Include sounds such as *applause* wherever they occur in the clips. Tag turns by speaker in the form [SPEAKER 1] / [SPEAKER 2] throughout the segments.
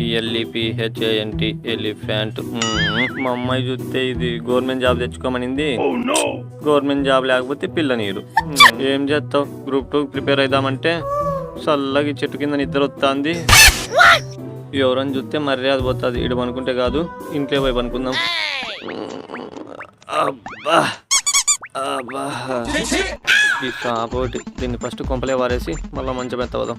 [SPEAKER 1] LEP హెచ్ఏఎన్టి elephant మా అమ్మాయి చూస్తే ఇది గవర్నమెంట్ జాబ్ తెచ్చుకోమనింది. గవర్నమెంట్ జాబ్ లేకపోతే పిల్ల నీరు. మ్మ్. ఏం చేస్తావు? గ్రూప్ టూ ప్రిపేర్ అవుదామంటే చల్లగా చెట్టు కింద నిద్ర వస్తుంది. ఎవరని చూస్తే మర్యాద పోతుంది. ఇడు అనుకుంటే కాదు ఇంట్లో పోయి పనుకుందాం. అబ్బా! అబ్బా! ఈ కాపోటి దీన్ని ఫస్ట్ కొంపలే వారేసి మళ్ళీ మంచం ఎత్తవదాం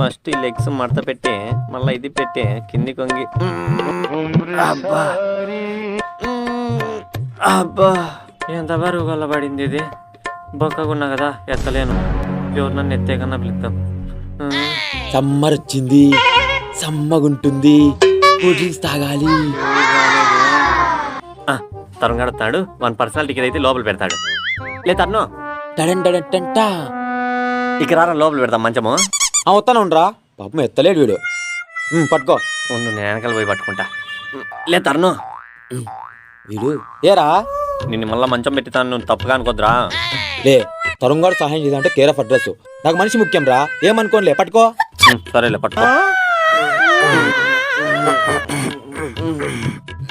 [SPEAKER 1] ఫస్ట్ ఈ లెగ్స్ మడత పెట్టే మళ్ళీ ఇది పెట్టే కింది కొంగి. అబ్బా. అబ్బా. ఎంత బరువు గల్ల పడింది ఇది. బొక్కకున్నా కదా ఎత్తలేను. ఎవరు నన్ను ఎత్తే కన్నా పిలుద్దాం
[SPEAKER 2] సమ్మర్ వచ్చింది సమ్మగుంటుంది. కూల్ డ్రింక్స్ తాగాలి
[SPEAKER 1] తరుణ్ గడుతున్నాడు వన్ పర్సనాలిటీకి అయితే లోపల పెడతాడు. లే తరుణ్.
[SPEAKER 2] టడన్ టడన్ టంటా.
[SPEAKER 1] ఇక రారా లోపల పెడతాం మంచము.
[SPEAKER 2] వస్తాను ఉండరా పాపం ఎత్తలేడు వీడు. ఉమ్, పట్టుకో.
[SPEAKER 1] ఉండు నేను వెనకాల పోయి పట్టుకుంటా. లే తరుణ్.
[SPEAKER 2] వీడు ఏరా?
[SPEAKER 1] నిన్ను మళ్ళీ మంచం పెట్టితాను నువ్వు తప్పుగా అనుకోద్దురా.
[SPEAKER 2] లే తరుణ్ గారు సహాయం చేయాలంటే కేర్ ఆఫ్ అడ్రస్. నాకు మనిషి ముఖ్యం రా ఏమనుకోనిలే పట్టుకో.
[SPEAKER 1] సరేలే పట్టుకో.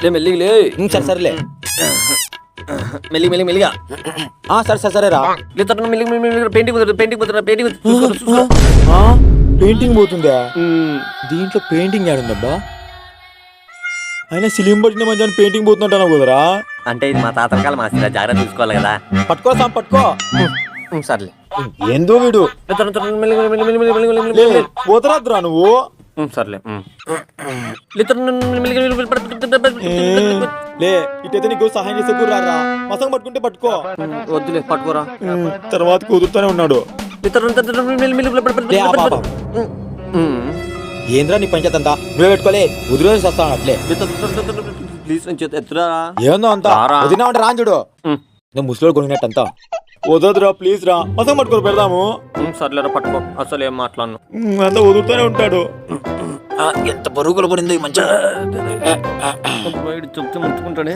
[SPEAKER 1] లే మెల్లిగా లే.
[SPEAKER 2] ఉమ్, సరే సరేలే.
[SPEAKER 1] మెల్లి మెల్లి మెల్లిగా.
[SPEAKER 2] ఆ సరే సరే సరేరా.
[SPEAKER 1] లే తరుణ్ మెల్లి మెల్లి మెల్లిగా పెయింటింగ్ పోతుంది పెయింటింగ్ పోతున్నా పెయింటింగ్ చూసుకో చూసుకో.
[SPEAKER 2] ఆ, పెయింటింగ్ పోతుందా? దీంట్లో పెయింటింగ్ ఆడుందబ్బా అయినా సిలిం పట్టిన మంచి పెయింటింగ్ పోతుంటాను కుదరా?
[SPEAKER 1] అంటే ఇది మా తాతల కాలం ఆస్తిరా జాగ్రత్త చూసుకోవాలి కదా.
[SPEAKER 2] పట్టుకో సాం పట్టుకో.
[SPEAKER 1] సర్లే.
[SPEAKER 2] ఏందో వీడు. పోతరాద్దురా నువ్వు.
[SPEAKER 1] సర్లే. లే
[SPEAKER 2] ఇటైతే నీకు సహాయం చేసే కూరారా మసం పట్టుకుంటే పట్టుకో.
[SPEAKER 1] వద్దులే పట్టుకోరా.
[SPEAKER 2] తర్వాత కుదురుతూనే ఉన్నాడు. ఏంద్రా నీ పంచాయత్ అంతా? నువ్వే పెట్టుకోలే. వదిలేసి వస్తాను అట్లే.
[SPEAKER 1] ప్లీజ్ ఎత్తురా.
[SPEAKER 2] ఏందో అంతా?
[SPEAKER 1] రారా.
[SPEAKER 2] వదినా అంటే రాంచుడు
[SPEAKER 1] ఉమ్,
[SPEAKER 2] నేను ముసలోడు కొనినట్టు అంతా వదదురా ప్లీజ్ రా. మసం పట్టుకొని పెడదాము.
[SPEAKER 1] సర్లేరా పట్టుకో. అసలు ఏం మాట్లాడను.
[SPEAKER 2] అంతా వదులుతూనే ఉంటాడు. ఎంత బరువులు పడింది ఈ మంచి.
[SPEAKER 1] బయట చెప్తే ముట్టుకుంటాడే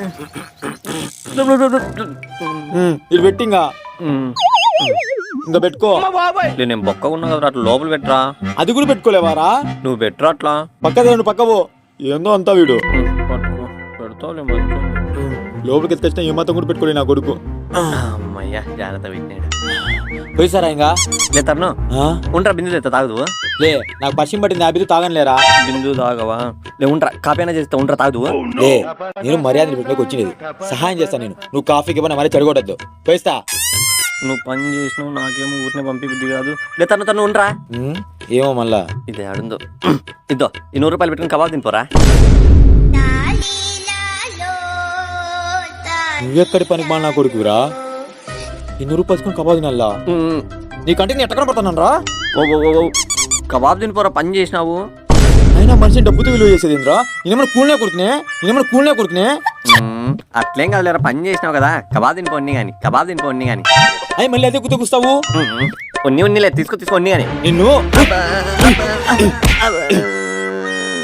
[SPEAKER 2] ఉమ్, ఇది పెట్టింగా. ఇంకా పెట్టుకో.
[SPEAKER 1] నేను బొక్క ఉన్నా కదా అట్లా లోపల పెట్టరా?
[SPEAKER 2] అది కూడా పెట్టుకోలేవారా?
[SPEAKER 1] నువ్వు పెట్టరా అట్లా?
[SPEAKER 2] పక్క రెండు పక్కవో ఏందో అంతా వీడు.
[SPEAKER 1] పెడతావులే
[SPEAKER 2] లోపలికి ఎత్తుకొచ్చిన ఏ మాత్రం కూడా పెట్టుకోలే నా కొడుకు.
[SPEAKER 1] అమ్మయ్యా జాగ్రత్త పెట్టినాడు
[SPEAKER 2] పోయిసారా ఇంకా?
[SPEAKER 1] లే తరుణ్.
[SPEAKER 2] ఆ?
[SPEAKER 1] ఉండరా బిందు తెత్త తాగదు
[SPEAKER 2] లే నాకు పరిచయం పట్టింది ఆ బిడ్డ తాగనులేరా?
[SPEAKER 1] బిందు తాగవా? లే ఉండరా కాపీ అయినా చేస్తే ఉండరా తాగదు
[SPEAKER 2] లే నేను మర్యాద పెట్టినకి వచ్చినది సహాయం చేస్తాను నేను. నువ్వు కాఫీకి ఇవ్వనా మరీ చెడగొట్టద్దు. పోయిస్తా
[SPEAKER 1] నువ్వు పని చేసినావు నాకేమో ఊరినే పంపి బుద్ధి కాదు. లే తను తను ఉండరా?
[SPEAKER 2] ఏమో మళ్ళా.
[SPEAKER 1] ఇది ఆడుందో. *clears throat* ఇద్దో ఈ నూరు రూపాయలు పెట్టుకుని కబాబ్ తినిపోరా.
[SPEAKER 2] నువ్వెక్కడి పనికి మా నా కొడుకురా రూపాయలు పసుకొని కబాబు తినల్లా నీకంటే నేను ఎట్ట కనపడుతున్నాను రా.
[SPEAKER 1] ఓ ఓ ఓ, కబాబ్ తినిపోరా పని చేసినావు.
[SPEAKER 2] అయినా మనిషిని డబ్బుతో విలువ చేసేది ఏంద్రా? నేనేమైనా కూలనే కొడుకునే? నేనేమైనా కూలనే కొడుకునే?
[SPEAKER 1] అట్లేం కాదు పని చేసినావు కదా. కబాబ్ తినిపోన్ని కానీ కబాబ్ తినిపోన్ని కానీ
[SPEAKER 2] అయ్యి మళ్ళీ అదే కుత్త కూస్తావు
[SPEAKER 1] ఉన్ని ఉన్నిలే తీసుకో తీసుకో ఉన్ని కానీ
[SPEAKER 2] నిన్ను?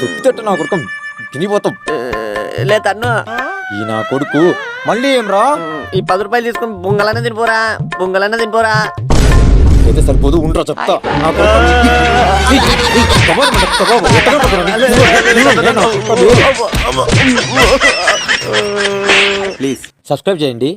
[SPEAKER 2] తొప్పితట్ట నా కొడుకు. తినిపోతాం.
[SPEAKER 1] లే తన్ను.
[SPEAKER 2] ఈ నా కొడుకు. మళ్ళీ ఏం రా?
[SPEAKER 1] ఈ పది రూపాయలు తీసుకుని బొంగలన్న తినిపోరా బొంగలన్న తినిపోరా.
[SPEAKER 2] అయితే సరిపోదు ఉండరా చెప్తా?
[SPEAKER 1] ప్లీజ్
[SPEAKER 2] సబ్స్క్రైబ్ చేయండి